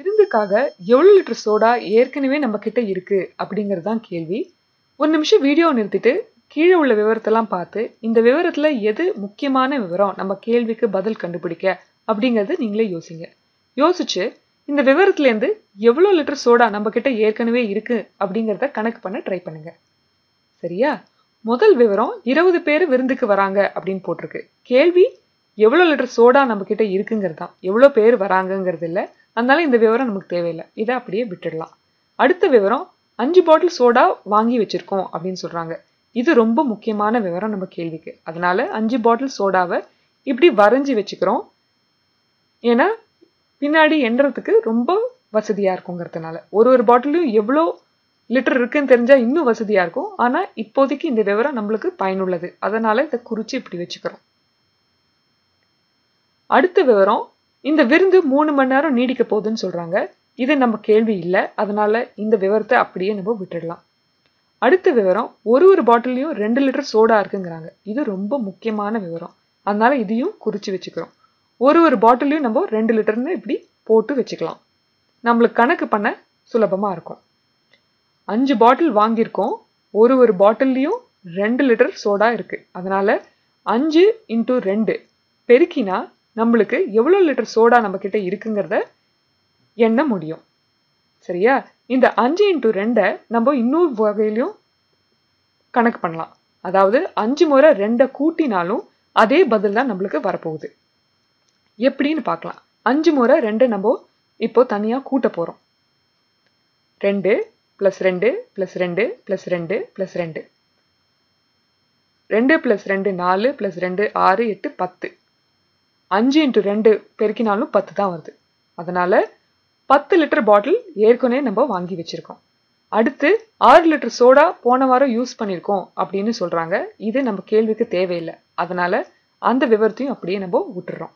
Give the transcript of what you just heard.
விருந்துக்காக எவ்வளோ litre soda ஏற்கனவே நம்ம கிட்ட இருக்கு அப்படிங்கிறது தான் கேள்வி. ஒரு நிமிஷம் வீடியோ நிறுத்திட்டு கீழே உள்ள விவரத்தெல்லாம் பார்த்து இந்த விவரத்தில் எது முக்கியமான விவரம் நம்ம கேள்விக்கு பதில் கண்டுபிடிக்க அப்படிங்கிறது நீங்களே யோசிங்க. யோசிச்சு இந்த விவரத்துலேருந்து எவ்வளோ லிட்டர் சோடா நம்ம கிட்ட ஏற்கனவே இருக்கு அப்படிங்கிறத கணக்கு பண்ண ட்ரை பண்ணுங்க. சரியா? முதல் விவரம் இருபது பேர் விருந்துக்கு வராங்க அப்படின்னு போட்டிருக்கு. கேள்வி எவ்வளோ லிட்டர் சோடா நம்ம கிட்ட இருக்குங்கிறது தான் எவ்வளோ பேர் வராங்கங்கிறது இல்லை அதனால இந்த விவரம் நமக்கு தேவையில்லை. இதை அப்படியே விட்டுடலாம். அடுத்த விவரம் அஞ்சு பாட்டில் சோடா வாங்கி வச்சிருக்கோம் அப்படின்னு சொல்றாங்க. இது ரொம்ப முக்கியமான விவரம் நம்ம கேள்விக்கு. அதனால அஞ்சு பாட்டில் சோடாவை இப்படி வரைஞ்சி வச்சுக்கிறோம். ஏன்னா பின்னாடி எண்ணுறதுக்கு ரொம்ப வசதியா இருக்குங்கிறதுனால. ஒரு ஒரு பாட்டிலையும் எவ்வளோ லிட்டர் இருக்குன்னு தெரிஞ்சா இன்னும் வசதியா இருக்கும். ஆனா இப்போதைக்கு இந்த விவரம் நம்மளுக்கு பயனுள்ளது. அதனால இதை குறிச்சு இப்படி வச்சுக்கிறோம். அடுத்த விவரம் இந்த விருந்து மூணு மணி நேரம் நீடிக்க போகுதுன்னு சொல்கிறாங்க இது நம்ம கேள்வி இல்லை. அதனால இந்த விவரத்தை அப்படியே நம்ம விட்டுடலாம். அடுத்த விவரம் ஒரு ஒரு பாட்டிலையும் ரெண்டு லிட்டர் சோடா இருக்குங்கிறாங்க. இது ரொம்ப முக்கியமான விவரம். அதனால இதையும் குறித்து வச்சுக்கிறோம். ஒரு ஒரு பாட்டிலையும் நம்ம ரெண்டு லிட்டர்னு இப்படி போட்டு வச்சுக்கலாம். நம்மளுக்கு கணக்கு பண்ண சுலபமாக இருக்கும். அஞ்சு பாட்டில் வாங்கியிருக்கோம். ஒரு ஒரு பாட்டில்லையும் ரெண்டு லிட்டர் சோடா இருக்குது அதனால் அஞ்சு இன்ட்டு ரெண்டு. பெருக்கினா நம்மளுக்கு எவ்வளோ லிட்டர் சோடா நம்ம கிட்ட இருக்குங்கிறத எண்ண முடியும். சரியா? இந்த அஞ்சு இன்ட்டு ரெண்டை நம்ம இன்னொரு வகையிலையும் கணக்கு பண்ணலாம். அதாவது அஞ்சு முறை ரெண்டை கூட்டினாலும் அதே பதில் தான் நம்மளுக்கு வரப்போகுது. எப்படின்னு பார்க்கலாம். அஞ்சு முறை ரெண்டை நம்ம இப்போ தனியாக கூட்ட போகிறோம் ரெண்டு ப்ளஸ் ரெண்டு ப்ளஸ் ரெண்டு ப்ளஸ் ரெண்டு ப்ளஸ் ரெண்டு. ரெண்டு ப்ளஸ் ரெண்டு நாலு ப்ளஸ் ரெண்டு ஆறு எட்டு பத்து. அஞ்சு இன்ட்டு ரெண்டு பெருக்கினாலும் பத்து தான் வருது. அதனால பத்து லிட்டர் பாட்டில் ஏற்கனவே நம்ம வாங்கி வச்சுருக்கோம். அடுத்து ஆறு லிட்டர் சோடா போன வாரம் யூஸ் பண்ணியிருக்கோம் அப்படின்னு சொல்கிறாங்க இது நம்ம கேள்விக்கு தேவையில்லை. அதனால அந்த விவரத்தையும் அப்படியே நம்ம விட்டுறோம்.